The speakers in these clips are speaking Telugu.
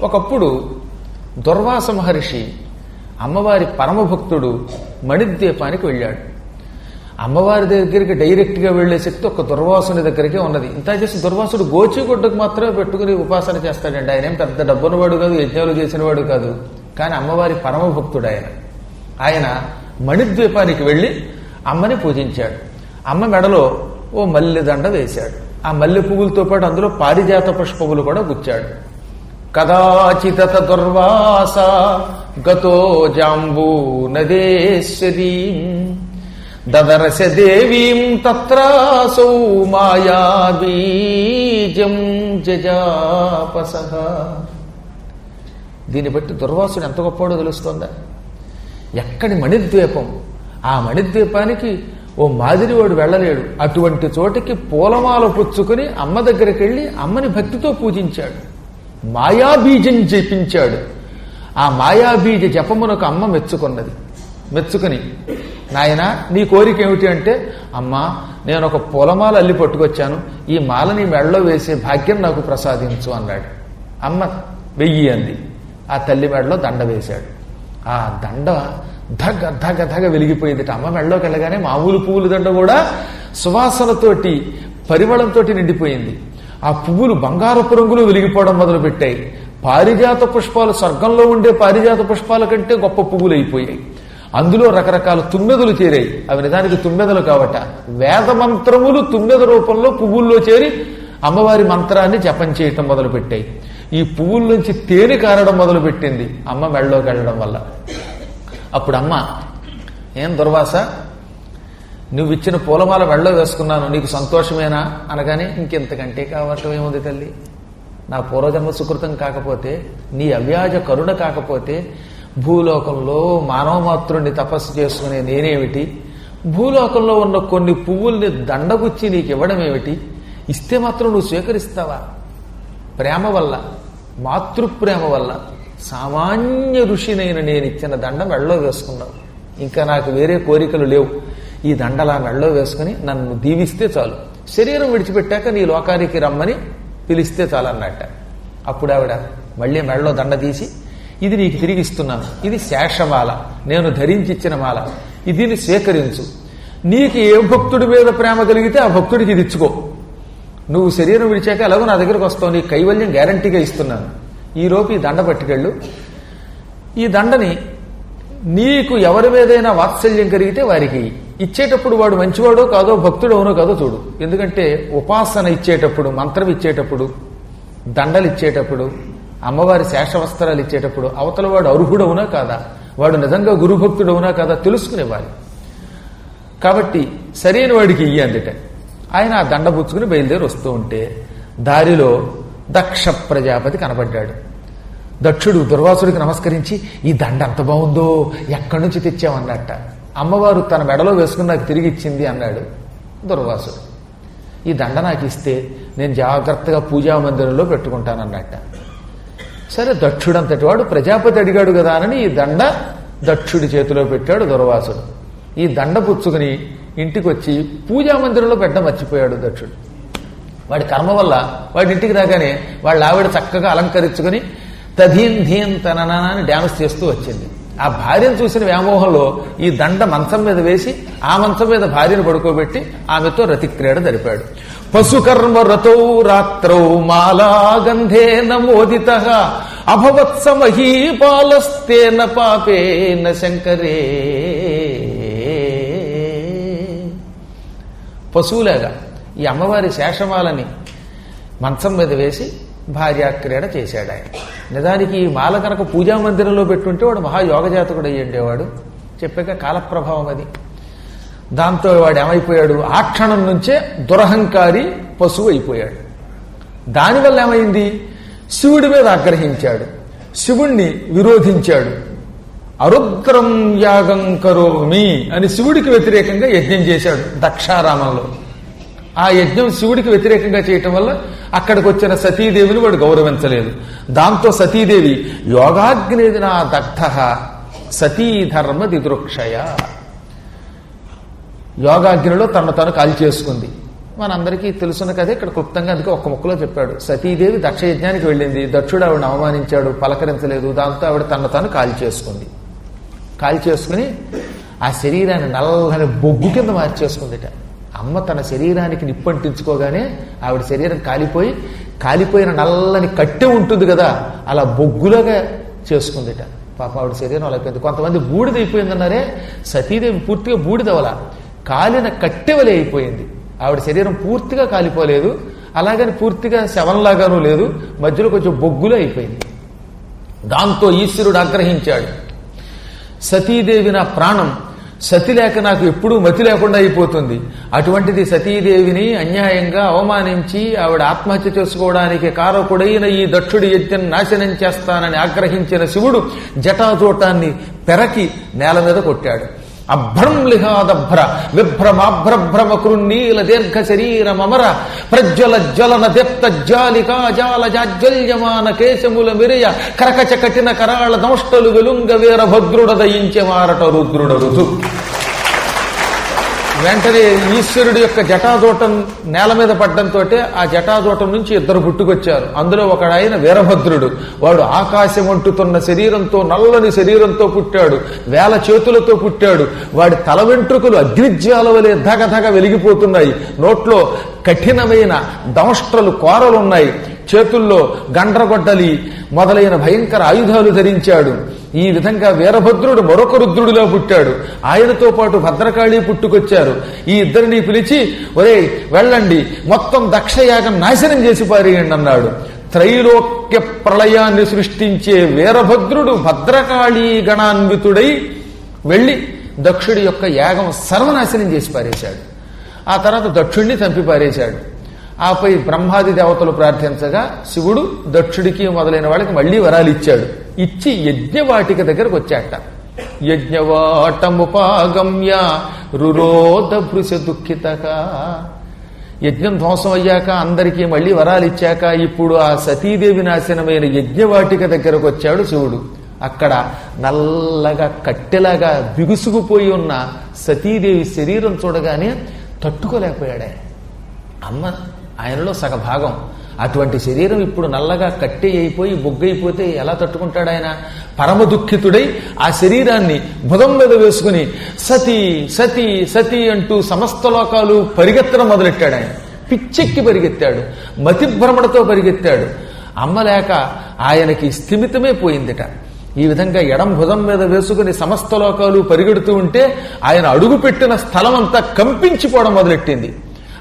ఒకప్పుడు దుర్వాస మహర్షి అమ్మవారి పరమభక్తుడు మణిద్వీపానికి వెళ్ళాడు. అమ్మవారి దగ్గరికి డైరెక్ట్గా వెళ్ళే శక్తి ఒక దుర్వాసుని దగ్గరికే ఉన్నది. ఇంత చేసి దుర్వాసుడు గోచిగుడ్డకు మాత్రమే పెట్టుకుని ఉపాసన చేస్తాడండి. ఆయన ఏం పెద్ద డబ్బునవాడు కాదు యజ్ఞాలు చేసినవాడు కాదు. కానీ అమ్మవారి పరమభక్తుడు ఆయన. ఆయన మణిద్వీపానికి వెళ్ళి అమ్మని పూజించాడు. అమ్మ మెడలో ఓ మల్లెదండ వేశాడు. ఆ మల్లె పువ్వులతో పాటు అందులో పారిజాత పుష్పములు కూడా గుచ్చాడు. కదాచిత దుర్వాస గతో జాంబూ నదేశ్వరీం. దదర్శ దేవీం తత్రాసౌ మాయా బీజం దీన్ని బట్టి దుర్వాసుడు ఎంత గొప్పవాడో తెలుస్తోందా? ఎక్కడి మణిద్వీపం? ఆ మణిద్వీపానికి ఓ మాదిరివాడు వెళ్ళలేడు. అటువంటి చోటికి పూలమాల పుచ్చుకుని అమ్మ దగ్గరికి వెళ్ళి అమ్మని భక్తితో పూజించాడు. మాయాబీజం జపించాడు. ఆ మాయాబీజ జపమునకు అమ్మ మెచ్చుకున్నది. మెచ్చుకుని నాయన నీ కోరిక ఏమిటి అంటే అమ్మా నేను ఒక పూలమాల అల్లి పట్టుకొచ్చాను. ఈ మాలని మెడలో వేసే భాగ్యం నాకు ప్రసాదించు అన్నాడు. అమ్మ వెయ్యి అంది. ఆ తల్లి మెడలో దండ వేశాడు. ఆ దండ ధగ ధగ ధగ వెలిగిపోయింది అమ్మ మెడలోకి వెళ్ళగానే మామూలు పువ్వుల దండ కూడా సువాసనతోటి పరిమళంతో నిండిపోయింది. ఆ పువ్వులు బంగారపు రంగులు వెలిగిపోవడం మొదలుపెట్టాయి. పారిజాత పుష్పాలు స్వర్గంలో ఉండే పారిజాత పుష్పాల కంటే గొప్ప పువ్వులు అయిపోయాయి అందులో రకరకాల తుమ్మెదలు చేరాయి. అవి నిజానికి తుమ్మెదలు కావట. వేద మంత్రములు తుమ్మెద రూపంలో పువ్వుల్లో చేరి అమ్మవారి మంత్రాన్ని జపం చేయటం మొదలుపెట్టాయి. ఈ పువ్వుల నుంచి తేనె కారడం మొదలుపెట్టింది. అమ్మ మెళ్ళలోకి వెళ్ళడం వల్ల. అప్పుడు అమ్మ ఏం దుర్వాస? నువ్వు ఇచ్చిన పూలమాల వెళ్ళ వేసుకున్నాను నీకు సంతోషమేనా? అనగానే ఇంకెంతకంటే కావటం ఏముంది తల్లి? నా పూర్వజన్మ సుకృతం కాకపోతే నీ అవ్యాజ కరుణ కాకపోతే భూలోకంలో మానవమాతృణ్ణి తపస్సు చేసుకునే నేనేమిటి? భూలోకంలో ఉన్న కొన్ని పువ్వుల్ని దండగుచ్చి నీకు ఇవ్వడం ఏమిటి ఇస్తే మాత్రం నువ్వు స్వీకరిస్తావా? ప్రేమ వల్ల మాతృప్రేమ వల్ల సామాన్య ఋషినైన నేను ఇచ్చిన దండ వెళ్ళ వేసుకున్నావు. ఇంకా నాకు వేరే కోరికలు లేవు. ఈ దండలా మెళ్ళో వేసుకుని నన్ను దీవిస్తే చాలు. శరీరం విడిచిపెట్టాక నీ లోకానికి రమ్మని పిలిస్తే చాలు అన్నట్ట అప్పుడు ఆవిడ మళ్ళీ మెళ్ళలో దండ తీసి ఇది నీకు తిరిగి ఇస్తున్నాను. ఇది శేషమాల. నేను ధరించి ఇచ్చిన మాల. ఇదిని స్వీకరించు నీకు ఏ భక్తుడి మీద ప్రేమ కలిగితే ఆ భక్తుడికి ఇది ఇచ్చుకో. నువ్వు శరీరం విడిచాక ఎలాగో నా దగ్గరకు వస్తావు. నీ కైవల్యం గ్యారంటీగా ఇస్తున్నాను. ఈలోపు ఈ దండ పట్టుకెళ్ళు. ఈ దండని నీకు ఎవరి మీదైనా వాత్సల్యం కలిగితే వారికి ఇచ్చేటప్పుడు వాడు మంచివాడో కాదో భక్తుడు అవునో కాదో చూడు. ఎందుకంటే ఉపాసన ఇచ్చేటప్పుడు మంత్రం ఇచ్చేటప్పుడు దండలు ఇచ్చేటప్పుడు అమ్మవారి శేషవస్త్రాలు ఇచ్చేటప్పుడు అవతల వాడు అర్హుడవునా కాదా? వాడు నిజంగా గురుభక్తుడవునా కాదా? తెలుసుకునేవారు. కాబట్టి సరైన వాడికి ఇయ్యి అందుట. ఆయన ఆ దండ పుచ్చుకుని బయలుదేరి వస్తూ ఉంటే దారిలో దక్ష ప్రజాపతి కనబడ్డాడు. దక్షుడు దుర్వాసుడికి నమస్కరించి ఈ దండ ఎంత బాగుందో ఎక్కడి నుంచి తెచ్చామన్నట్ట అమ్మవారు తన మెడలో వేసుకుని నాకు తిరిగి ఇచ్చింది అన్నాడు దుర్వాసుడు. ఈ దండ నాకు ఇస్తే నేను జాగ్రత్తగా పూజా మందిరంలో పెట్టుకుంటానన్నట్ట. సరే దక్షుడంతటి వాడు ప్రజాపతి అడిగాడు కదా అని ఈ దండ దక్షుడి చేతిలో పెట్టాడు దుర్వాసుడు. ఈ దండ పుచ్చుకుని ఇంటికి వచ్చి పూజా మందిరంలో పెట్ట మర్చిపోయాడు దక్షుడు. వాడి కర్మ వల్ల వాడి ఇంటికి రాగానే వాళ్ళ ఆవిడ చక్కగా అలంకరించుకుని తధీన్ ధీన్ తననా అని డ్యాన్స్ చేస్తూ వచ్చింది. ఆ భార్యను చూసిన వ్యామోహంలో ఈ దండ మంచం మీద వేసి ఆ మంచం మీద భార్యను పడుకోబెట్టి ఆమెతో రతిక్రీడ జరిపాడు. పశుకర్మ రతౌ రాత్రౌ మాలాగంధేన మోదిత అభవత్స మహీపాలస్తేన పాపేన శంకరే. పశువులాగా ఈ అమ్మవారి శేషమాలని మంచం మీద వేసి భార్యాక్రీడ చేశాడు ఆయన. నిజానికి ఈ మాల కనుక పూజా మందిరంలో పెట్టుంటే వాడు మహాయోగజాతకుడు అయ్యేవాడు చెప్పాక కాలప్రభావం అది. దాంతో వాడు ఏమైపోయాడు? ఆ క్షణం నుంచే దురహంకారి పశువు అయిపోయాడు. దానివల్ల ఏమైంది? శివుడి మీద ఆగ్రహించాడు. శివుణ్ణి విరోధించాడు. అరుద్రం యాగం కరోమి అని శివుడికి వ్యతిరేకంగా యజ్ఞం చేశాడు దక్షారామంలో. ఆ యజ్ఞం శివుడికి వ్యతిరేకంగా చేయటం వల్ల అక్కడికి వచ్చిన సతీదేవిని వాడు గౌరవించలేదు. దాంతో సతీదేవి యోగాగ్నేది నా దగ్ధ సతీధర్మ దిదృక్షయ. యోగాగ్నిలో తను తను కాల్చేసుకుంది మనందరికీ తెలుసున్న కదే ఇక్కడ క్లుప్తంగా అందుకే ఒక్క ముక్కలో చెప్పాడు. సతీదేవి దక్ష యజ్ఞానికి వెళ్ళింది. దక్షుడు ఆవిడని అవమానించాడు పలకరించలేదు. దాంతో ఆవిడ తన తాను కాల్ చేసుకుంది. చేసుకుని ఆ శరీరాన్ని నల్లని బొగ్గు కింద మార్చేసుకుందిట. అమ్మ తన శరీరానికి నిప్పంటించుకోగానే ఆవిడ శరీరం కాలిపోయి కాలిపోయిన నల్లని కట్టె ఉంటుంది కదా అలా బొగ్గులాగా చేసుకుందిట. పాప ఆవిడ శరీరం అలా అయిపోయింది. కొంతమంది బూడిద అయిపోయిందన్నారే సతీదేవి పూర్తిగా బూడిదవల కాలిన కట్టెవలే అయిపోయింది. ఆవిడ శరీరం పూర్తిగా కాలిపోలేదు అలాగని పూర్తిగా శవంలాగానూ లేదు మధ్యలో కొంచెం బొగ్గులో అయిపోయింది. దాంతో ఈశ్వరుడు ఆగ్రహించాడు సతీదేవి నా ప్రాణం సతి లేక నాకు ఎప్పుడూ మతి లేకుండా అయిపోతుంది. అటువంటిది సతీదేవిని అన్యాయంగా అవమానించి ఆవిడ ఆత్మహత్య చేసుకోవడానికి కారకుడైన ఈ దక్షుడి యజ్ఞం నాశనం చేస్తానని ఆగ్రహించిన శివుడు జటాజోటాన్ని పెరకి నేల మీద కొట్టాడు. అభ్రం లిహాదభ్ర విభ్రమాభ్రభ్రమ కృన్నీల దీర్ఘ శరీరమర ప్రజ్వల జ్వలన దీప్త జాలికా జాల జాజ్వల్యమాన కేశముల మిరియ కరకచ కఠిన కరాళ దంష్టలు వెలుంగ వీర భద్రుడ దయించే మారట రుద్రుడ రుజు వెంటనే ఈశ్వరుడి యొక్క జటాదోటం నేల మీద పడ్డంతో ఆ జటాదోటం నుంచి ఇద్దరు పుట్టుకొచ్చారు. అందులో ఒక ఆయన వీరభద్రుడు. వాడు ఆకాశం అంటుతున్న శరీరంతో నల్లని శరీరంతో పుట్టాడు. వేల చేతులతో పుట్టాడు. వాడి తల వెంట్రుకలు అగ్నిజ్వాల వలె ధగధగ వెలిగిపోతున్నాయి. నోట్లో కఠినమైన దంష్ట్రలు కోరలున్నాయి. చేతుల్లో గండ్రగొడ్డలి మొదలైన భయంకర ఆయుధాలు ధరించాడు. ఈ విధంగా వీరభద్రుడు మరొక రుద్రుడిలో పుట్టాడు. ఆయనతో పాటు భద్రకాళి పుట్టుకొచ్చారు. ఈ ఇద్దరిని పిలిచి ఒరే వెళ్ళండి. మొత్తం దక్షయాగం నాశనం చేసి పారేయండి అన్నాడు. త్రైలోక్య ప్రళయాన్ని సృష్టించే వీరభద్రుడు భద్రకాళీ గణాన్వితుడై వెళ్ళి దక్షుడి యొక్క యాగం సర్వనాశనం చేసి పారేశాడు. ఆ తర్వాత దక్షుణ్ణి చంపి పారేశాడు. ఆపై బ్రహ్మాది దేవతలు ప్రార్థించగా శివుడు దక్షుడికి మొదలైన వాళ్ళకి మళ్ళీ వరాలు ఇచ్చాడు. ఇచ్చి యజ్ఞవాటిక దగ్గరకు వచ్చాట. యజ్ఞవాటముపాగమ్య రురోధ భృశ దుఃఖితగా యజ్ఞం ధ్వంసం అయ్యాక అందరికీ మళ్ళీ వరాలు ఇచ్చాక ఇప్పుడు ఆ సతీదేవి నాశనమైన యజ్ఞవాటిక దగ్గరకు వచ్చాడు శివుడు. అక్కడ నల్లగా కట్టెలాగా బిగుసుకుపోయి ఉన్న సతీదేవి శరీరం చూడగానే తట్టుకోలేకపోయాడే అమ్మ ఆయనలో సగభాగం. అటువంటి శరీరం ఇప్పుడు నల్లగా కట్టె అయిపోయి బొగ్గైపోతే ఎలా తట్టుకుంటాడు ఆయన? పరమ దుఃఖితుడై ఆ శరీరాన్ని భుజం మీద వేసుకుని సతీ సతీ సతీ అంటూ సమస్త లోకాలు పరిగెత్తడం మొదలెట్టాడు ఆయన. పిచ్చెక్కి పరిగెత్తాడు మతిభ్రమణతో పరిగెత్తాడు. అమ్మలేక ఆయనకి స్థిమితమే పోయిందిట. ఈ విధంగా ఎడం భుజం మీద వేసుకుని సమస్త లోకాలు పరిగెడుతూ ఉంటే ఆయన అడుగుపెట్టిన స్థలం అంతా కంపించిపోవడం మొదలెట్టింది.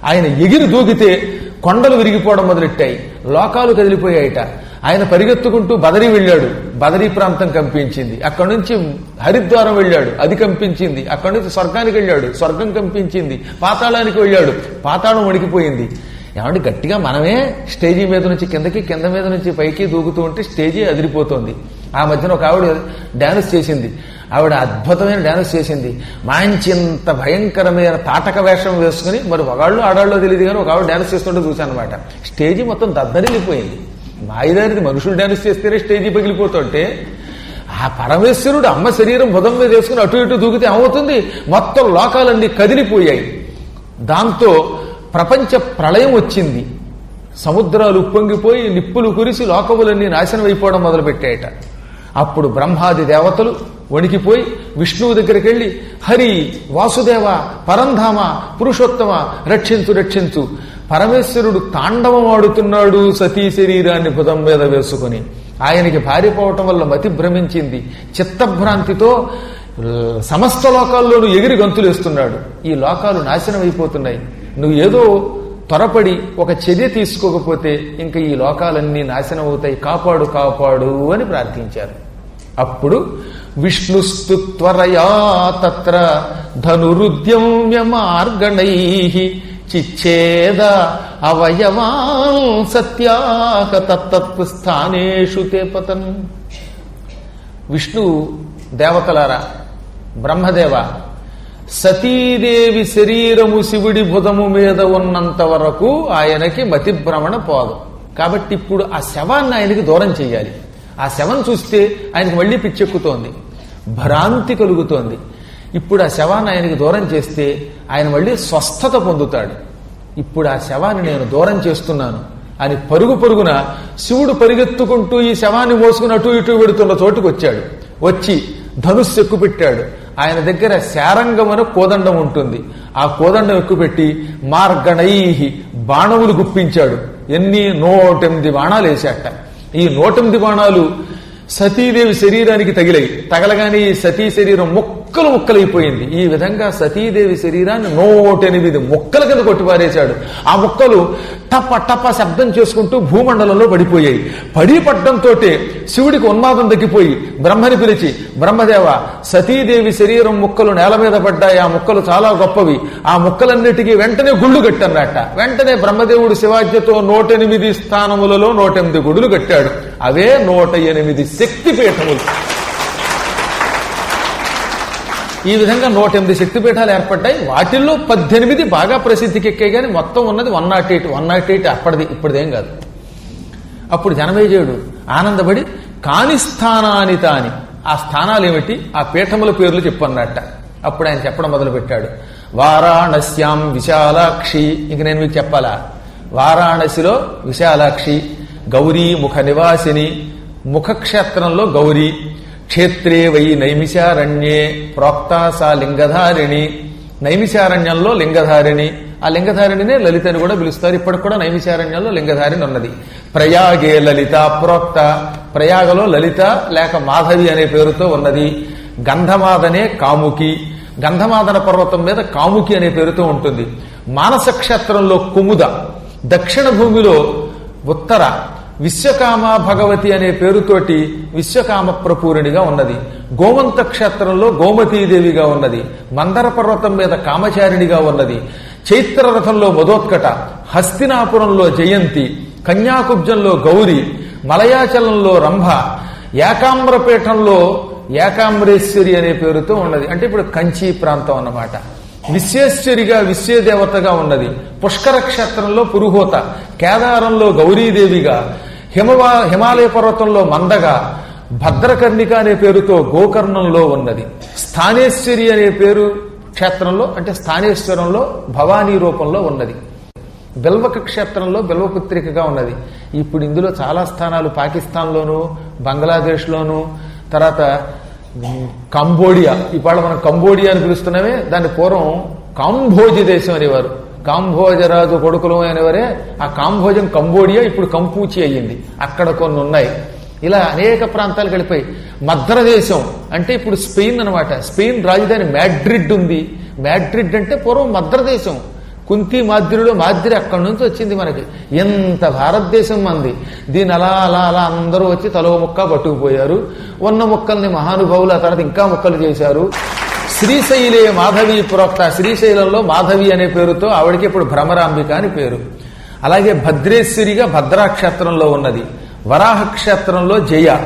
ఆయన ఎగిరి దూకితే కొండలు విరిగిపోవడం మొదలెట్టాయి. లోకాలు కదిలిపోయాయట. ఆయన పరిగెత్తుకుంటూ బదరి వెళ్ళాడు. బదరీ ప్రాంతం కంపించింది. అక్కడి నుంచి హరిద్వారం వెళ్ళాడు. అది కంపించింది. అక్కడి నుంచి స్వర్గానికి వెళ్ళాడు. స్వర్గం కంపించింది. పాతాళానికి వెళ్ళాడు. పాతాళం వణికిపోయింది. ఏమంటే గట్టిగా మనమే స్టేజీ మీద నుంచి కిందకి కింద మీద నుంచి పైకి దూకుతూ ఉంటే స్టేజీ అదిరిపోతుంది. ఆ మధ్యన ఒక ఆవిడ డ్యాన్స్ చేసింది. ఆవిడ అద్భుతమైన డ్యాన్స్ చేసింది. మంచి ఇంత భయంకరమైన తాటక వేషం వేసుకుని మరి ఒకళ్ళు ఆడాళ్ళు తెలియదు కానీ ఒక ఆవిడ డ్యాన్స్ చేస్తుంటే చూశాను అనమాట స్టేజీ మొత్తం దద్దరిల్లిపోయింది. మాయదారిది మనుషులు డ్యాన్స్ చేస్తేనే స్టేజీ పగిలిపోతుంటే ఆ పరమేశ్వరుడు అమ్మ శరీరం బుధం మీద వేసుకుని అటు ఇటు దూకితే ఏమవుతుంది? మొత్తం లోకాలన్నీ కదిలిపోయాయి. దాంతో ప్రపంచ ప్రళయం వచ్చింది. సముద్రాలు ఉప్పొంగిపోయి నిప్పులు కురిసి లోకములన్నీ నాశనం అయిపోవడం మొదలుపెట్టాయట. అప్పుడు బ్రహ్మాది దేవతలు వణికిపోయి విష్ణువు దగ్గరికి వెళ్ళి హరి వాసుదేవ పరంధామ పురుషోత్తమ రక్షించు రక్షించు. పరమేశ్వరుడు తాండవం ఆడుతున్నాడు సతీ శరీరాన్ని భుజం మీద వేసుకుని. ఆయనకి పారిపోవటం వల్ల మతి భ్రమించింది. చిత్తభ్రాంతితో సమస్త లోకాల్లోనూ ఎగిరి గంతులేస్తున్నాడు. ఈ లోకాలు నాశనం అయిపోతున్నాయి. నువ్వు ఏదో త్వరపడి ఒక చర్య తీసుకోకపోతే ఇంకా ఈ లోకాలన్నీ నాశనం అవుతాయి. కాపాడు కాపాడు అని ప్రార్థించారు. అప్పుడు విష్ణుస్తు త్వరయా తత్ర ధనురుద్యమ్య మార్గణై చిచ్ఛేద అవయవాం సత్యాహ తత్తత్వ స్థానేషు తేపతన్ విష్ణు దేవతలారా బ్రహ్మదేవ సతీదేవి శరీరము శివుడి భుజము మీద ఉన్నంత వరకు ఆయనకి మతిభ్రమణ పోదు. కాబట్టి ఇప్పుడు ఆ శవాన్ని ఆయనకి దూరం చేయాలి ఆ శవం చూస్తే ఆయనకి మళ్ళీ పిచ్చెక్కుతోంది. భ్రాంతి కలుగుతోంది. ఇప్పుడు ఆ శవాన్ని ఆయనకి దూరం చేస్తే ఆయన మళ్ళీ స్వస్థత పొందుతాడు. ఇప్పుడు ఆ శవాన్ని నేను దూరం చేస్తున్నాను అని పరుగు పరుగున శివుడు పరిగెత్తుకుంటూ ఈ శవాన్ని మోసుకుని అటు ఇటు వెడుతున్న చోటుకు వచ్చాడు వచ్చి ధనుస్సు ఎక్కుపెట్టాడు. ఆయన దగ్గర శారంగమన కోదండం ఉంటుంది. ఆ కోదండం ఎక్కుపెట్టి మార్గణై బాణములు గుప్పించాడు. ఎన్ని నూటెనిమిది బాణాలు వేశాట ఈ నూటెనిమిది బాణాలు సతీదేవి శరీరానికి తగిలాయి. తగలగానే ఈ సతీ శరీరం ముక్కలు ముక్కలైపోయింది. ఈ విధంగా సతీదేవి శరీరాన్ని నూటెనిమిది ముక్కల కింద కొట్టిపారేశాడు ఆ ముక్కలు టప టప శబ్దం చేసుకుంటూ భూమండలంలో పడిపోయాయి. పడి పడ్డంతో శివుడికి ఉన్మాదం తగ్గిపోయి బ్రహ్మని పిలిచి బ్రహ్మదేవ సతీదేవి శరీరం ముక్కలు నేల మీద పడ్డాయి. ఆ ముక్కలు చాలా గొప్పవి. ఆ ముక్కలన్నిటికీ వెంటనే గుళ్ళు కట్టన్నట్ట వెంటనే బ్రహ్మదేవుడు శివాజ్యతో నూటెనిమిది స్థానములలో నూటెనిమిది గుడులు కట్టాడు. అవే నూట ఎనిమిది శక్తి పీఠములు ఈ విధంగా నూట ఎనిమిది శక్తిపీఠాలు ఏర్పడ్డాయి. వాటిల్లో పద్దెనిమిది బాగా ప్రసిద్ధికి ఎక్కాయి కానీ మొత్తం ఉన్నది one nought eight. One nought eight అప్పటిది ఇప్పటిదేం కాదు. అప్పుడు జనమేజయుడు ఆనందపడి కాని స్థానాని తాని. ఆ స్థానాలు ఏమిటి ఆ పీఠముల పేర్లు చెప్పన్నట్ట. అప్పుడు ఆయన చెప్పడం మొదలుపెట్టాడు. వారాణస్యాం విశాలాక్షి. ఇంక నేను మీకు చెప్పాలా? వారాణసిలో విశాలాక్షి గౌరీ ముఖ నివాసిని ముఖక్షేత్రంలో గౌరీ క్షేత్రే వై నైమిషారణ్యే ప్రోక్తా సా లింగధారిణి. నైమిషారణ్యంలో లింగధారిణి. ఆ లింగధారిణినే లలిత అని కూడా పిలుస్తారు. ఇప్పటికి కూడా నైమిషారణ్యంలో లింగధారిణి ఉన్నది. ప్రయాగే లలిత ప్రోక్త. ప్రయాగలో లలిత లేక మాధవి అనే పేరుతో ఉన్నది. గంధమాదనే కాముకి. గంధమాదన పర్వతం మీద కాముకి అనే పేరుతో ఉంటుంది. మానస క్షేత్రంలో కుముద. దక్షిణ భూమిలో ఉత్తర. విశ్వకామ భగవతి అనే పేరుతోటి విశ్వకామ ప్రపూరిణిగా ఉన్నది. గోమంత క్షేత్రంలో గోమతీదేవిగా ఉన్నది. మందర పర్వతం మీద కామచారిణిగా ఉన్నది. చైత్ర రథంలో మధోత్కట హస్తినాపురంలో జయంతి కన్యాకుబ్జంలో గౌరి మలయాచలంలో రంభ ఏకామ్రపీఠంలో ఏకాంబ్రేశ్వరి అనే పేరుతో ఉన్నది. అంటే ఇప్పుడు కంచి ప్రాంతం అన్నమాట. విశ్వేశ్వరిగా విశ్వదేవతగా ఉన్నది. పుష్కర క్షేత్రంలో పురుహోత కేదారంలో గౌరీదేవిగా హిమవా హిమాలయ పర్వతంలో మందగా భద్రకర్ణిక అనే పేరుతో గోకర్ణంలో ఉన్నది. స్థానేశ్వరి అనే పేరు క్షేత్రంలో అంటే స్థానేశ్వరంలో భవానీ రూపంలో ఉన్నది. బిల్వక క్షేత్రంలో బిల్వపుత్రికగా ఉన్నది. ఇప్పుడు ఇందులో చాలా స్థానాలు పాకిస్తాన్లోను బంగ్లాదేశ్లోను తర్వాత కంబోడియా. ఇవాళ మనం కంబోడియా అని పిలుస్తున్నామే. దాని పూర్వం కాంభోజి దేశం అనేవారు. కాంభోజరాజు కొడుకులు అనేవారే. ఆ కాంభోజం కంబోడియా ఇప్పుడు కంపూచి అయ్యింది. అక్కడ కొన్ని ఉన్నాయి. ఇలా అనేక ప్రాంతాలకు వెళ్ళిపోయి మద్రదేశం అంటే ఇప్పుడు స్పెయిన్ అనమాట స్పెయిన్ రాజధాని మ్యాడ్రిడ్ ఉంది. మ్యాడ్రిడ్ అంటే పూర్వం మద్రదేశం కుంతి మాద్రిలో మాద్రి అక్కడి నుంచి వచ్చింది మనకి. ఎంత భారతదేశం మంది. దీని అలా అలా అలా అందరూ వచ్చి తలో ముక్క పట్టుకుపోయారు. ఉన్న ముక్కల్ని మహానుభావులు ఆ తర్వాత ఇంకా ముక్కలు చేశారు. శ్రీశైలే మాధవి ప్రోక్త శ్రీశైలంలో మాధవి అనే పేరుతో ఆవిడకి ఇప్పుడు భ్రమరాంబిక అని పేరు. అలాగే భద్రేశ్వరిగా భద్రాక్షేత్రంలో ఉన్నది. వరాహ క్షేత్రంలో జయ.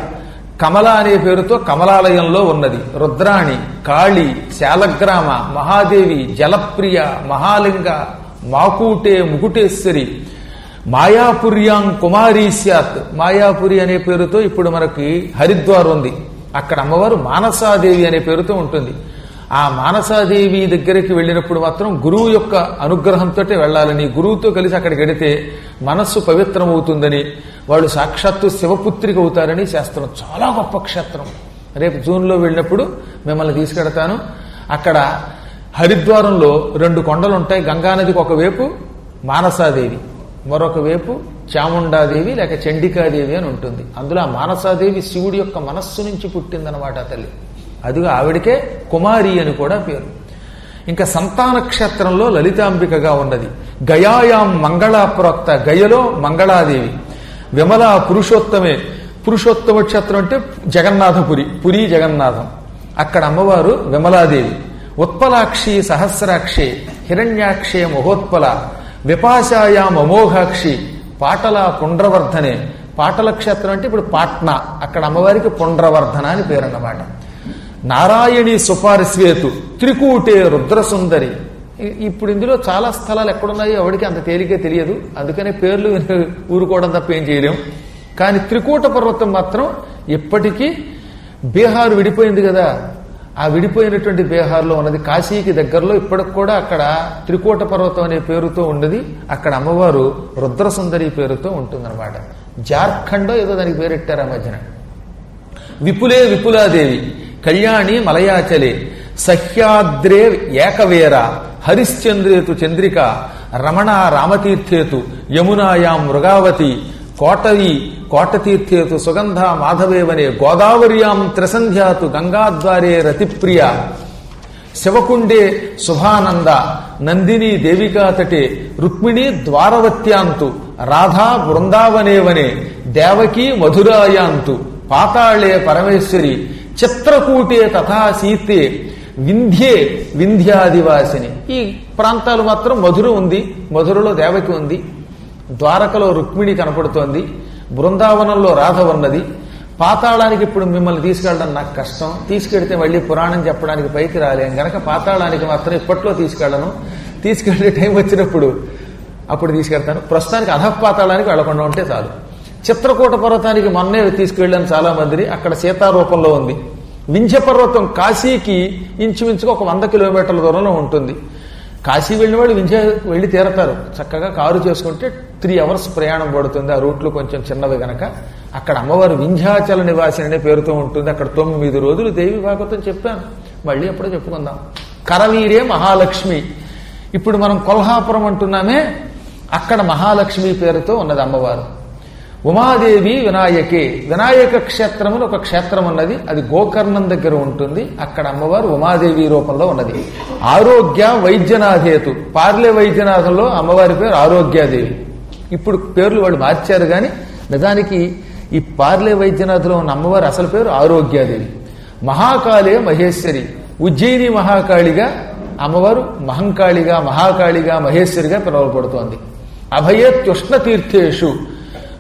కమల అనే పేరుతో కమలాలయంలో ఉన్నది. రుద్రాణి కాళి శాలగ్రామ మహాదేవి జలప్రియ మహాలింగ మాకూటే ముకుటేశ్వరి మాయాపుర్యాం కుమారీ స్యాత్. మాయాపురి అనే పేరుతో ఇప్పుడు మనకి హరిద్వార్ ఉంది. అక్కడ అమ్మవారు మానసాదేవి అనే పేరుతో ఉంటుంది. ఆ మానసాదేవి దగ్గరికి వెళ్ళినప్పుడు మాత్రం గురువు యొక్క అనుగ్రహంతో వెళ్ళాలని గురువుతో కలిసి అక్కడికి వెడితే మనస్సు పవిత్రమవుతుందని వాళ్ళు సాక్షాత్తు శివపుత్రిక అవుతారని శాస్త్రం. చాలా గొప్ప క్షేత్రం. రేపు జూన్లో వెళ్ళినప్పుడు మిమ్మల్ని తీసుకెడతాను. అక్కడ హరిద్వారంలో రెండు కొండలు ఉంటాయి గంగానదికి ఒకవైపు మానసాదేవి మరొక వైపు చాముండాదేవి లేక చండికాదేవి అని ఉంటుంది. అందులో ఆ మానసాదేవి శివుడి యొక్క మనస్సు నుంచి పుట్టిందనమాట తల్లి. అదిగా ఆవిడకే కుమారి అని కూడా పేరు. ఇంకా సంతాన క్షేత్రంలో లలితాంబికగా ఉన్నది. గయాయాం మంగళా ప్రోక్త గయలో మంగళాదేవి. విమల పురుషోత్తమే. పురుషోత్తమ క్షేత్రం అంటే జగన్నాథపురి పురి జగన్నాథం. అక్కడ అమ్మవారు విమలాదేవి. ఉత్పలాక్షి సహస్రాక్షి హిరణ్యాక్షే మహోత్పల విపాశాయాం అమోఘాక్షి పాటల పుండ్రవర్ధనే. పాటల క్షేత్రం అంటే ఇప్పుడు పాట్నా. అక్కడ అమ్మవారికి పుండ్రవర్ధన అని పేరు అన్నమాట నారాయణి సుపారిశ్వేతు త్రికూటే రుద్రసుందరి. ఇప్పుడు ఇందులో చాలా స్థలాలు ఎక్కడున్నాయో ఎవరికి అంత తేలికే తెలియదు. అందుకనే పేర్లు ఊరుకోవడం తప్ప ఏం చేయలేం. కానీ త్రికూట పర్వతం మాత్రం ఇప్పటికీ బీహార్ విడిపోయింది కదా. ఆ విడిపోయినటువంటి బీహార్లో ఉన్నది కాశీకి దగ్గరలో ఇప్పటికి కూడా అక్కడ త్రికూట పర్వతం అనే పేరుతో ఉన్నది. అక్కడ అమ్మవారు రుద్రసుందరి పేరుతో ఉంటుందన్నమాట. జార్ఖండ్ ఏదో దానికి పేరెట్టారు ఆ మధ్యన. విపులే విపులాదేవి. కళ్యాణి మలయాచలే సహ్యాద్రే ఏకవేర హరిశ్చంద్రేతు చంద్రిక రమణ రామతీర్థేతు యమునాయాం మృగావతి కోటవి కోటతీర్థేతు సుగంధ మాధవేవనే గోదావర్యాం త్రిసంధ్యాతు గంగాద్వారే రతిప్రియ శివకుండే శుభానంద నందిని దేవికాతటే రుక్మిణి ద్వారవత్యాంతు రాధా బృందావనేవనే దేవకీ మధురాయాంతు పాతాళే పరమేశ్వరి చిత్రకూటే తథా సీతే వింధ్యే వింధ్యాదివాసిని. ఈ ప్రాంతాలు మాత్రం మధుర ఉంది మధురలో దేవకి ఉంది ద్వారకలో రుక్మిణి కనపడుతోంది బృందావనంలో రాధ ఉన్నది. పాతాళానికి ఇప్పుడు మిమ్మల్ని తీసుకెళ్ళడం నాకు కష్టం. తీసుకెడితే మళ్ళీ పురాణం చెప్పడానికి పైకి రాలేం. గనక పాతాళానికి మాత్రం ఇప్పట్లో తీసుకెళ్ళను. తీసుకెళ్ళే టైం వచ్చినప్పుడు అప్పుడు తీసుకెళ్తాను. ప్రస్తుతానికి అధపాతాళానికి వెళ్ళకుండా ఉంటే చాలు. చిత్రకూట పర్వతానికి మొన్నే తీసుకెళ్ళాను చాలా మందిని అక్కడ సీతారూపంలో ఉంది. వింధ్య పర్వతం కాశీకి ఇంచుమించుగా ఒక వంద కిలోమీటర్ల దూరంలో ఉంటుంది. కాశీ వెళ్ళిన వాళ్ళు వింధ్య వెళ్ళి తీరతారు. చక్కగా కారు చేసుకుంటే త్రీ అవర్స్ ప్రయాణం పడుతుంది. ఆ రూట్లు కొంచెం చిన్నవి గనక. అక్కడ అమ్మవారు వింధ్యాచల నివాసి అనే పేరుతో ఉంటుంది. అక్కడ తొమ్మిది రోజులు దేవి భాగవతం చెప్పాను. మళ్ళీ ఎప్పుడో చెప్పుకుందాం. కరవీరే మహాలక్ష్మి. ఇప్పుడు మనం కొల్హాపురం అంటున్నామే. అక్కడ మహాలక్ష్మి పేరుతో ఉన్నది అమ్మవారు. ఉమాదేవి వినాయకే. వినాయక క్షేత్రములు ఒక క్షేత్రం ఉన్నది. అది గోకర్ణం దగ్గర ఉంటుంది. అక్కడ అమ్మవారు ఉమాదేవి రూపంలో ఉన్నది. ఆరోగ్య వైద్యనాథేతు. పార్లే వైద్యనాథంలో అమ్మవారి పేరు ఆరోగ్యాదేవి. ఇప్పుడు పేర్లు వాళ్ళు మార్చారు కానీ నిజానికి ఈ పార్లే వైద్యనాథులో ఉన్న అమ్మవారి అసలు పేరు ఆరోగ్యాదేవి. మహాకాళే మహేశ్వరి. ఉజ్జయిని మహాకాళిగా అమ్మవారు మహంకాళిగా మహాకాళిగా మహేశ్వరిగా పిలువబడుతోంది. అభయత్యుష్ణ తీర్థేషు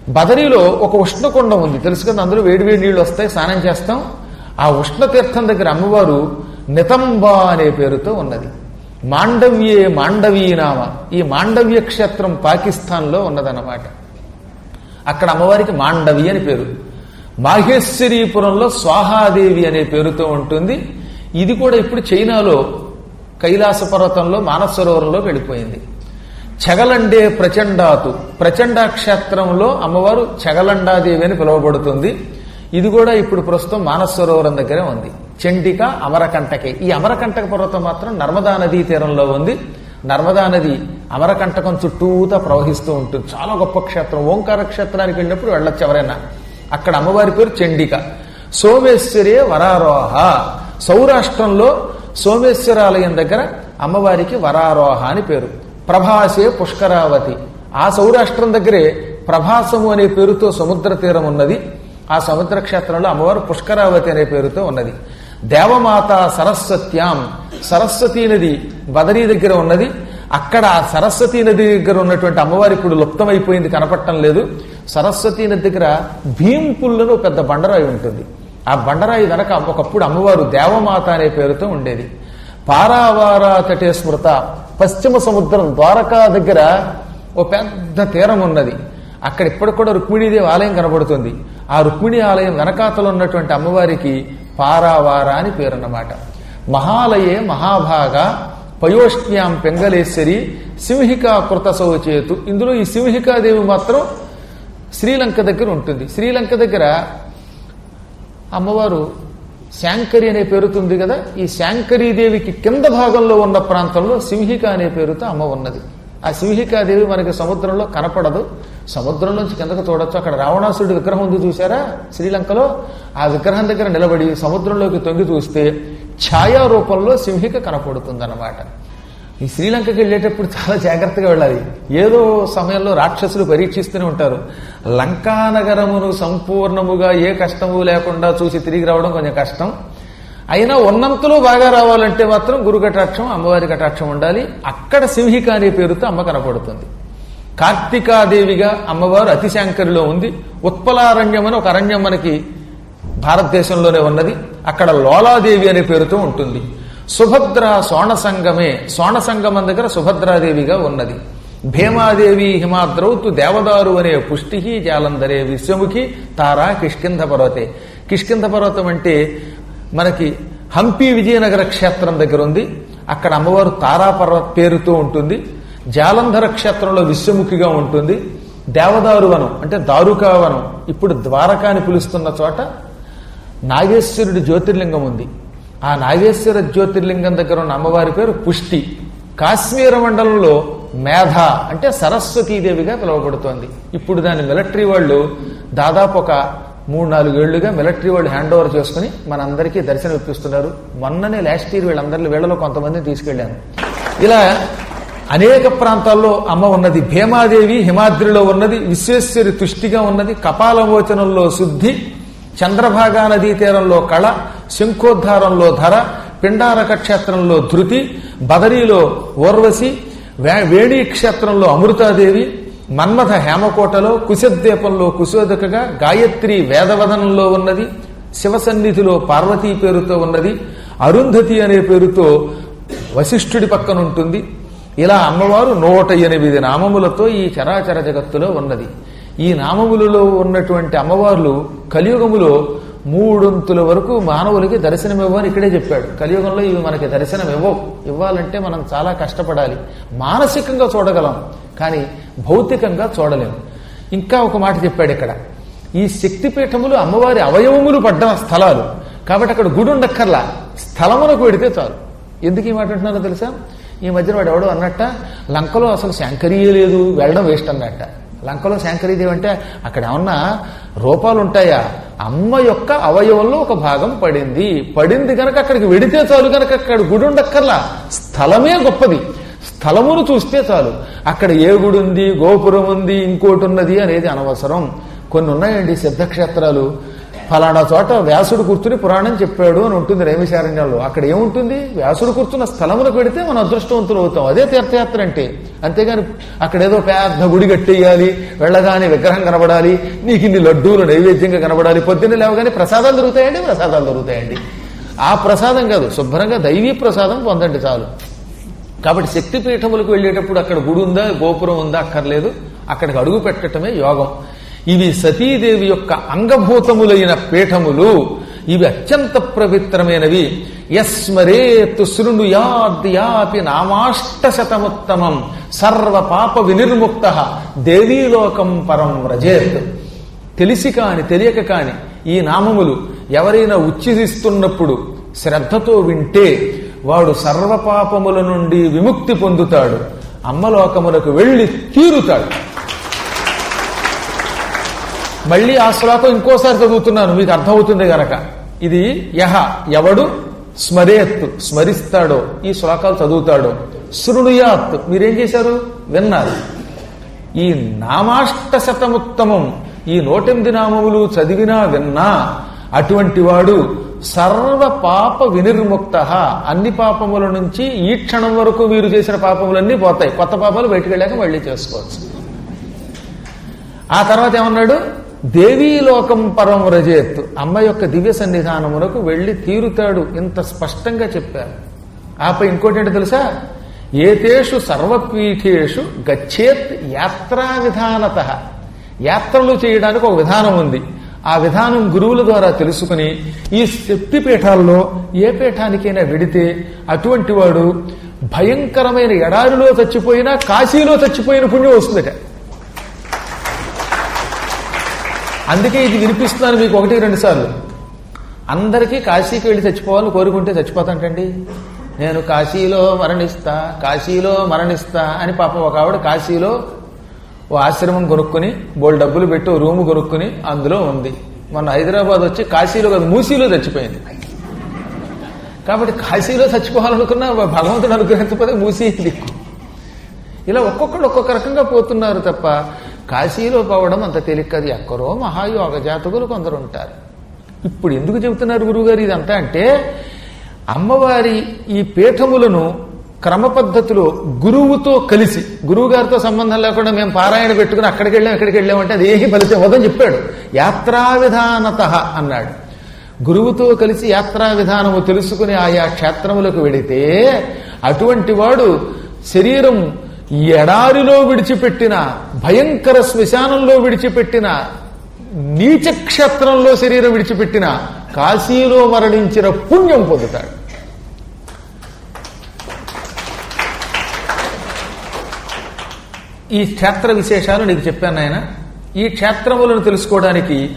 బదరీలో ఒక ఉష్ణకుండం ఉంది. తెలుసు కదా అందులో వేడివేడి నీళ్ళు వస్తాయి స్నానం చేస్తాం. ఆ ఉష్ణతీర్థం దగ్గర అమ్మవారు నితంబ అనే పేరుతో ఉన్నది. మాండవ్యే మాండవీనామ ఈ మాండవ్య క్షేత్రం పాకిస్తాన్లో ఉన్నదన్నమాట. అక్కడ అమ్మవారికి మాండవి అని పేరు. మాహేశ్వరీపురంలో స్వాహాదేవి అనే పేరుతో ఉంటుంది. ఇది కూడా ఇప్పుడు చైనాలో కైలాస పర్వతంలో మానస వెళ్ళిపోయింది. చెగలండే ప్రచండాతు. ప్రచండ క్షేత్రంలో అమ్మవారు చెగలండాదేవి అని పిలువబడుతుంది. ఇది కూడా ఇప్పుడు ప్రస్తుతం మానసరోవరం దగ్గరే ఉంది. చండిక అమరకంటకే. ఈ అమరకంటక పర్వతం మాత్రం నర్మదా నదీ తీరంలో ఉంది. నర్మదా నది అమరకంటకం చుట్టూతా ప్రవహిస్తూ ఉంటుంది. చాలా గొప్ప క్షేత్రం. ఓంకార క్షేత్రానికి వెళ్ళినప్పుడు వెళ్ళొచ్చు ఎవరైనా. అక్కడ అమ్మవారి పేరు చండిక. సోమేశ్వరే వరారోహ. సౌరాష్ట్రంలో సోమేశ్వరాలయం దగ్గర అమ్మవారికి వరారోహ అని పేరు. ప్రభాసే పుష్కరావతి. ఆ సౌరాష్ట్రం దగ్గరే ప్రభాసము అనే పేరుతో సముద్ర తీరం ఉన్నది. ఆ సముద్ర క్షేత్రంలో అమ్మవారు పుష్కరావతి అనే పేరుతో ఉన్నది. దేవమాత సరస్వత్యాం. సరస్వతీ నది బదరీ దగ్గర ఉన్నది. అక్కడ సరస్వతీ నది దగ్గర ఉన్నటువంటి అమ్మవారి ఇప్పుడు లుప్తమైపోయింది కనపడటం లేదు. సరస్వతీ నది దగ్గర భీంపుల్లను పెద్ద బండరాయి ఉంటుంది. ఆ బండరాయి వెనక ఒకప్పుడు అమ్మవారు దేవమాత అనే పేరుతో ఉండేది. పారావారా తటే స్మృత పశ్చిమ సముద్రం ద్వారకా దగ్గర ఓ పెద్ద తీరం ఉన్నది. అక్కడ ఇప్పటికి కూడా రుక్మిణీదేవి ఆలయం కనబడుతుంది. ఆ రుక్మిణి ఆలయం వెనకాతలో ఉన్నటువంటి అమ్మవారికి పారావార అని పేరున్నమాట. మహాలయే మహాభాగ పయోష్ణ్యాం పెంగళేశ్వరి సింహికా కృత సౌచేతు ఇందులో ఈ సింహికాదేవి మాత్రం శ్రీలంక దగ్గర ఉంటుంది. శ్రీలంక దగ్గర అమ్మవారు శాంకరి అనే పేరుతో ఉంది కదా ఈ శాంకరీదేవికి కింద భాగంలో ఉన్న ప్రాంతంలో సింహిక అనే పేరుతో అమ్మ ఉన్నది. ఆ సింహికాదేవి మనకి సముద్రంలో కనపడదు. సముద్రంలోంచి కిందకు చూడొచ్చు. అక్కడ రావణాసుడి విగ్రహం ఉంది చూసారా శ్రీలంకలో. ఆ విగ్రహం దగ్గర నిలబడి సముద్రంలోకి తొంగి చూస్తే ఛాయా రూపంలో సింహిక కనపడుతుందన్నమాట. ఈ శ్రీలంకకి వెళ్ళేటప్పుడు చాలా జాగ్రత్తగా వెళ్ళాలి. ఏదో సమయంలో రాక్షసులు పరీక్షిస్తూనే ఉంటారు. లంకానగరమును సంపూర్ణముగా ఏ కష్టము లేకుండా చూసి తిరిగి రావడం కొంచెం కష్టం. అయినా ఉన్నంతలో బాగా రావాలంటే మాత్రం గురు కటాక్షం అమ్మవారి కటాక్షం ఉండాలి. అక్కడ సింహిక అనే పేరుతో అమ్మ కనపడుతుంది. కార్తికాదేవిగా అమ్మవారు అతిశాంకరిలో ఉంది. ఉత్పలారణ్యం అని ఒక అరణ్యం మనకి భారతదేశంలోనే ఉన్నది. అక్కడ లోలాదేవి అనే పేరుతో ఉంటుంది. సుభద్ర సోణసంగమే సోణసంగమం దగ్గర సుభద్రాదేవిగా ఉన్నది. భీమాదేవి హిమాద్రౌతు దేవదారు అనే పుష్టి జాలందరే విశ్వముఖి తారా కిష్కింధ పర్వతే. కిష్కింధ పర్వతం అంటే మనకి హంపి విజయనగర క్షేత్రం దగ్గర ఉంది. అక్కడ అమ్మవారు తారా పర్వత పేరుతో ఉంటుంది. జాలంధర క్షేత్రంలో విశ్వముఖిగా ఉంటుంది. దేవదారు వనం అంటే దారుకా వనం. ఇప్పుడు ద్వారకాని పిలుస్తున్న చోట నాగేశ్వరుడి జ్యోతిర్లింగం ఉంది. ఆ నాగేశ్వర జ్యోతిర్లింగం దగ్గర ఉన్న అమ్మవారి పేరు పుష్టి. కాశ్మీర మండలంలో మేధ అంటే సరస్వతీదేవిగా పిలువబడుతోంది. ఇప్పుడు దాని మిలిటరీ వాళ్ళు దాదాపు ఒక మూడు నాలుగేళ్ళుగా మిలిటరీ వాళ్ళు హ్యాండ్ ఓవర్ చేసుకుని మనందరికీ దర్శనం ఇప్పిస్తున్నారు. మొన్ననే లాస్ట్ ఇయర్ వీళ్ళందరిలో వీళ్ళలో కొంతమందిని తీసుకెళ్ళాను ఇలా అనేక ప్రాంతాల్లో అమ్మ ఉన్నది. భీమాదేవి హిమాద్రిలో ఉన్నది. విశ్వేశ్వరి తుష్టిగా ఉన్నది. కపాలమోచనంలో శుద్ధి. చంద్రభాగా నదీ తీరంలో కళ శంఖోద్ధారంలో ధర పిండారక క్షేత్రంలో ధృతి బదరీలో ఓర్వశి వే- వేణీ క్షేత్రంలో అమృతాదేవి మన్మథ హేమకోటలో కుశద్వీపంలో కుశోదకగా గాయత్రి వేదవదనంలో ఉన్నది శివసన్నిధిలో పార్వతీ పేరుతో ఉన్నది అరుంధతి అనే పేరుతో వశిష్ఠుడి పక్కనుంటుంది. ఇలా అమ్మవారు నూట ఎనిమిది నామములతో ఈ చరాచర జగత్తులో ఉన్నది. ఈ నామములలో ఉన్నటువంటి అమ్మవార్లు కలియుగములో మూడొంతుల వరకు మానవులకి దర్శనం ఇవ్వని ఇక్కడే చెప్పాడు. కలియుగంలో ఇవి మనకి దర్శనం ఇవ్వవు. ఇవ్వాలంటే మనం చాలా కష్టపడాలి. మానసికంగా చూడగలం కానీ భౌతికంగా చూడలేము ఇంకా ఒక మాట చెప్పాడు ఇక్కడ. ఈ శక్తిపీఠములు అమ్మవారి అవయవములు పడ్డ స్థలాలు. కాబట్టి అక్కడ గుడి ఉండక్కర్లా. స్థలమునకు పెడితే చాలు. ఎందుకు ఈ మాట అంటున్నారో తెలుసా? ఈ మధ్యన వాడు ఎవడో అన్నట్ట లంకలో అసలు శాంకరీయే లేదు వెళ్ళడం వేస్ట్ అన్నట్ట. లంకలో శాంకరీదేవి అంటే అక్కడ ఏమన్నా రూపాలు ఉంటాయా అమ్మ యొక్క అవయవంలో ఒక భాగం పడింది. పడింది కనుక అక్కడికి వెడితే చాలు కనుక అక్కడ గుడి ఉండక్కర్లా. స్థలమే గొప్పది. స్థలమును చూస్తే చాలు. అక్కడ ఏ గుడి ఉంది గోపురం ఉంది ఇంకోటి ఉన్నది అనేది అనవసరం. కొన్ని ఉన్నాయండి సిద్ధక్షేత్రాలు ఫలానా చోట వ్యాసుడు కూర్చుని పురాణం చెప్పాడు అని ఉంటుంది రైమిశారణ్యంలో అక్కడ ఏముంటుంది? వ్యాసుడు కూర్చున్న స్థలములకు పెడితే మనం అదృష్టవంతులు అవుతాం. అదే తీర్థయాత్ర అంటే. అంతేగాని అక్కడేదో పెద్ద గుడి కట్టేయాలి వెళ్ళగానే విగ్రహం కనబడాలి నీకు ఇన్ని లడ్డూలు నైవేద్యంగా కనబడాలి పొద్దున్నే లేవగానే ప్రసాదాలు దొరుకుతాయండి ప్రసాదాలు దొరుకుతాయండి. ఆ ప్రసాదం కాదు శుభ్రంగా దైవీ ప్రసాదం పొందండి చాలు. కాబట్టి శక్తి పీఠములకు వెళ్ళేటప్పుడు అక్కడ గుడి ఉందా గోపురం ఉందా అక్కర్లేదు. అక్కడికి అడుగు పెట్టడమే యోగం. ఇవి సతీదేవి యొక్క అంగభూతములైన పీఠములు. ఇవి అత్యంత పవిత్రమైనవి. యస్మరేతు శృణు యాద్యాపి నామాష్టశతముత్తమం. సర్వ పాప వినిర్ముక్త. దేవీలోకం పరం వ్రజేత్. తెలిసి కాని తెలియక కాని ఈ నామములు ఎవరైనా ఉచ్చిరిస్తున్నప్పుడు శ్రద్ధతో వింటే వాడు సర్వపాపముల నుండి విముక్తి పొందుతాడు. అమ్మలోకములకు వెళ్ళి తీరుతాడు. మళ్ళీ ఆ శ్లోకం ఇంకోసారి చదువుతున్నాను మీకు అర్థమవుతుంది గనక. ఇది యహ ఎవడు? స్మరేత్ స్మరిస్తాడో. ఈ శ్లోకాలు చదువుతాడో. శృణుయాత్ మీరేం చేశారు? విన్నారు. ఈ నామాష్ట శతముత్తమం ఈ నూటెనిమిది నామములు చదివినా విన్నా అటువంటి వాడు సర్వ పాప వినిర్ముక్త. అన్ని పాపముల నుంచి ఈ క్షణం వరకు మీరు చేసిన పాపములన్నీ పోతాయి. కొత్త పాపాలు బయటకు వెళ్ళాక మళ్ళీ చేసుకోవచ్చు. ఆ తర్వాత ఏమన్నాడు? దేవీలోకం పరం రజేత్ అమ్మ యొక్క దివ్య సన్నిధానమునకు వెళ్ళి తీరుతాడు. ఇంత స్పష్టంగా చెప్పారు. ఆపై ఇంకోటి ఏంటో తెలుసా? ఏతేషు సర్వపీఠేషు గచ్చేత్ యాత్రా విధానత. యాత్రలు చేయడానికి ఒక విధానం ఉంది. ఆ విధానం గురువుల ద్వారా తెలుసుకుని ఈ శక్తి పీఠాల్లో ఏ పీఠానికైనా వెడితే అటువంటి వాడు భయంకరమైన ఎడారిలో చచ్చిపోయినా కాశీలో చచ్చిపోయిన పుణ్యం వస్తుందట. అందుకే ఇది వినిపిస్తున్నాను మీకు ఒకటి రెండు సార్లు. అందరికీ కాశీకి వెళ్ళి చచ్చిపోవాలని కోరుకుంటే చచ్చిపోతాంటండి. నేను కాశీలో మరణిస్తా కాశీలో మరణిస్తా అని పాపం ఒక ఆవిడ కాశీలో ఓ ఆశ్రమం కొనుక్కుని బోల్ డబ్బులు పెట్టి ఓ రూము కొనుక్కుని అందులో ఉంది. మొన్న హైదరాబాద్ వచ్చి కాశీలో కాదు మూసీలో చచ్చిపోయింది. కాబట్టి కాశీలో చచ్చిపోవాలనుకున్నా భగవంతుడు అనుగ్రహించకపోతే మూసీ దిక్కు ఇలా ఒక్కొక్కరు ఒక్కొక్క రకంగా పోతున్నారు తప్ప కాశీలో పోవడం అంత తేలిక ఎక్కరో మహాయోగ జాతకులు కొందరు ఉంటారు ఇప్పుడు ఎందుకు చెబుతున్నారు గురువుగారు ఇదంతా అంటే అమ్మవారి ఈ పీఠములను క్రమ పద్ధతిలో గురువుతో కలిసి గురువుగారితో సంబంధం లేకుండా మేము పారాయణ పెట్టుకుని అక్కడికి వెళ్ళాం ఇక్కడికి వెళ్ళామంటే అది ఏమి ఫలితం వదని చెప్పాడు. యాత్రా విధానత అన్నాడు. గురువుతో కలిసి యాత్రా విధానము తెలుసుకుని ఆయా క్షేత్రములకు వెడితే అటువంటి వాడు శరీరం ఎడారిలో విడిచిపెట్టిన భయంకర శ్మశానంలో విడిచిపెట్టిన నీచక్షేత్రంలో శరీరం విడిచిపెట్టిన కాశీలో మరణించిన పుణ్యం పొందుతాడు. ఈ క్షేత్ర విశేషాలు నీకు చెప్పాను ఆయన ఈ క్షేత్రములను తెలుసుకోవడానికి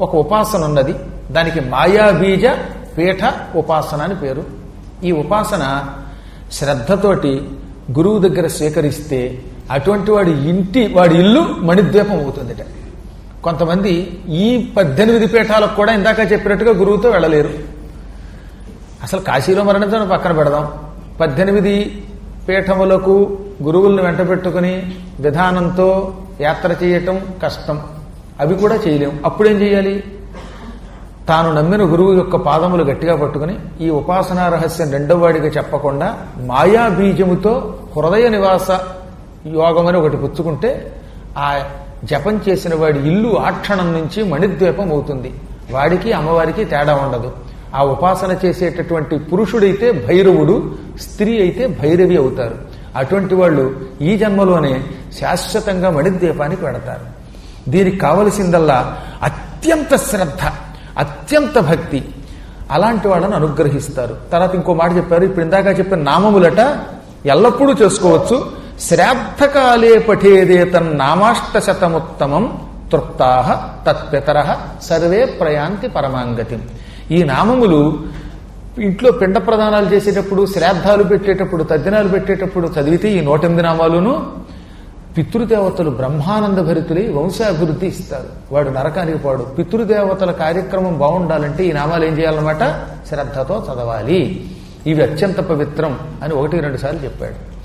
ఒక ఉపాసన ఉన్నది. దానికి మాయాబీజ పీఠ ఉపాసన అని పేరు. ఈ ఉపాసన శ్రద్ధతోటి గురువు దగ్గర స్వీకరిస్తే అటువంటి వాడి ఇంటి వాడి ఇల్లు మణిద్వీపం అవుతుందిట. కొంతమంది ఈ పద్దెనిమిది పీఠాలకు కూడా ఇందాక చెప్పినట్టుగా గురువుతో వెళ్ళలేరు. అసలు కాశీలో మరణించడం పక్కన పెడదాం. పద్దెనిమిది పీఠములకు గురువులను వెంట పెట్టుకుని విధానంతో యాత్ర చేయటం కష్టం. అవి కూడా చేయలేం. అప్పుడేం చేయాలి? తాను నమ్మిన గురువు యొక్క పాదములు గట్టిగా పట్టుకుని ఈ ఉపాసనా రహస్యం రెండవ వాడికి చెప్పకుండా మాయా బీజముతో హృదయ నివాస యోగమని ఒకటి పుచ్చుకుంటే ఆ జపం చేసిన వాడి ఇల్లు ఆ క్షణం నుంచి మణిద్వీపం అవుతుంది. వాడికి అమ్మవారికి తేడా ఉండదు. ఆ ఉపాసన చేసేటటువంటి పురుషుడైతే భైరవుడు స్త్రీ అయితే భైరవి అవుతారు. అటువంటి వాళ్ళు ఈ జన్మలోనే శాశ్వతంగా మణిద్వీపానికి వెడతారు దీనికి కావలసిందల్లా అత్యంత శ్రద్ధ అత్యంత భక్తి. అలాంటి వాళ్ళని అనుగ్రహిస్తారు. తర్వాత ఇంకో మాట చెప్పారు. ఇప్పుడు ఇందాక చెప్పిన నామములట ఎల్లప్పుడూ చేసుకోవచ్చు. శ్రాద్ధకాలే పఠేదే తన్నామాష్ట శతముత్తమం తృప్తాహ తత్పితర సర్వే ప్రయాంతి పరమాంగతి. ఈ నామములు ఇంట్లో పిండ ప్రదానాలు చేసేటప్పుడు శ్రాద్ధాలు పెట్టేటప్పుడు తద్దినాలు పెట్టేటప్పుడు చదివితే ఈ నూటెనిమిది నామాలును పితృదేవతలు బ్రహ్మానంద భరితులై వంశాభివృద్ధి ఇస్తారు. వాడు నరకానికి పోడు. పితృదేవతల కార్యక్రమం బాగుండాలంటే ఈ నామాలు ఏం చేయాలన్నమాట? శ్రద్ధతో చదవాలి. ఇవి అత్యంత పవిత్రం అని ఒకటి రెండు సార్లు చెప్పాడు.